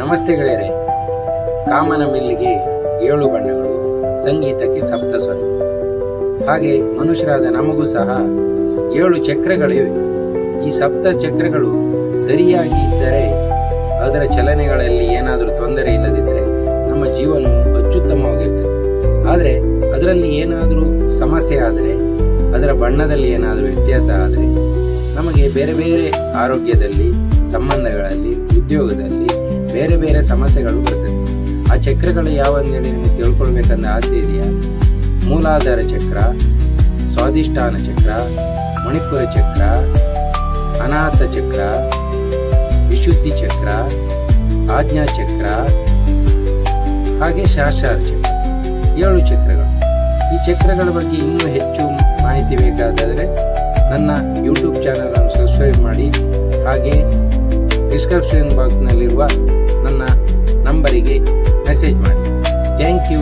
ನಮಸ್ತೆ ಗೆಳೆಯರೆ. ಕಾಮನ ಮಿಲ್ಲಿಗೆ ಏಳು ಬಣ್ಣಗಳು, ಸಂಗೀತಕ್ಕೆ ಸಪ್ತ ಸ್ವರ. ಹಾಗೆ ಮನುಷ್ಯರಾದ ನಮಗೂ ಸಹ ಏಳು ಚಕ್ರಗಳಿವೆ. ಈ ಸಪ್ತ ಚಕ್ರಗಳು ಸರಿಯಾಗಿ ಇದ್ದರೆ ಅದರ ಚಲನೆಗಳಲ್ಲಿ ಏನಾದರೂ ತೊಂದರೆ ಇಲ್ಲದಿದ್ದರೆ ನಮ್ಮ ಜೀವನವು ಅತ್ಯುತ್ತಮವಾಗಿರ್ತದೆ ಆದರೆ ಅದರಲ್ಲಿ ಏನಾದರೂ ಸಮಸ್ಯೆ ಆದರೆ, ಅದರ ಬಣ್ಣದಲ್ಲಿ ಏನಾದರೂ ವ್ಯತ್ಯಾಸ ಆದರೆ, ನಮಗೆ ಬೇರೆ ಬೇರೆ ಆರೋಗ್ಯದಲ್ಲಿ, ಸಂಬಂಧಗಳಲ್ಲಿ, ಉದ್ಯೋಗದಲ್ಲಿ ಬೇರೆ ಬೇರೆ ಸಮಸ್ಯೆಗಳು ಬರ್ತದೆ. ಆ ಚಕ್ರಗಳು ಯಾವಂದೇಳಿ ನಿಮಗೆ ತಿಳ್ಕೊಳ್ಬೇಕಂದ ಆಸೆ ಇದೆಯಾ? ಮೂಲಾಧಾರ ಚಕ್ರ, ಸ್ವಾಧಿಷ್ಠಾನ ಚಕ್ರ, ಮಣಿಪುರ ಚಕ್ರ, ಅನಾಥ ಚಕ್ರ, ವಿಶುದ್ಧಿ ಚಕ್ರ, ಆಜ್ಞಾ ಚಕ್ರ, ಹಾಗೆ ಶಾಸ್ತ್ರಾರ ಚಕ್ರ. ಏಳು ಚಕ್ರಗಳು. ಈ ಚಕ್ರಗಳ ಬಗ್ಗೆ ಇನ್ನೂ ಹೆಚ್ಚು ಮಾಹಿತಿ ಬೇಕಾದರೆ ನನ್ನ ಯೂಟ್ಯೂಬ್ ಚಾನಲನ್ನು ಸಬ್ಸ್ಕ್ರೈಬ್ ಮಾಡಿ. ಹಾಗೆ ಡಿಸ್ಕ್ರಿಪ್ಷನ್ ಬಾಕ್ಸ್ನಲ್ಲಿರುವ ನನ್ನ ನಂಬರಿಗೆ ಮೆಸೇಜ್ ಮಾಡಿ. Thank you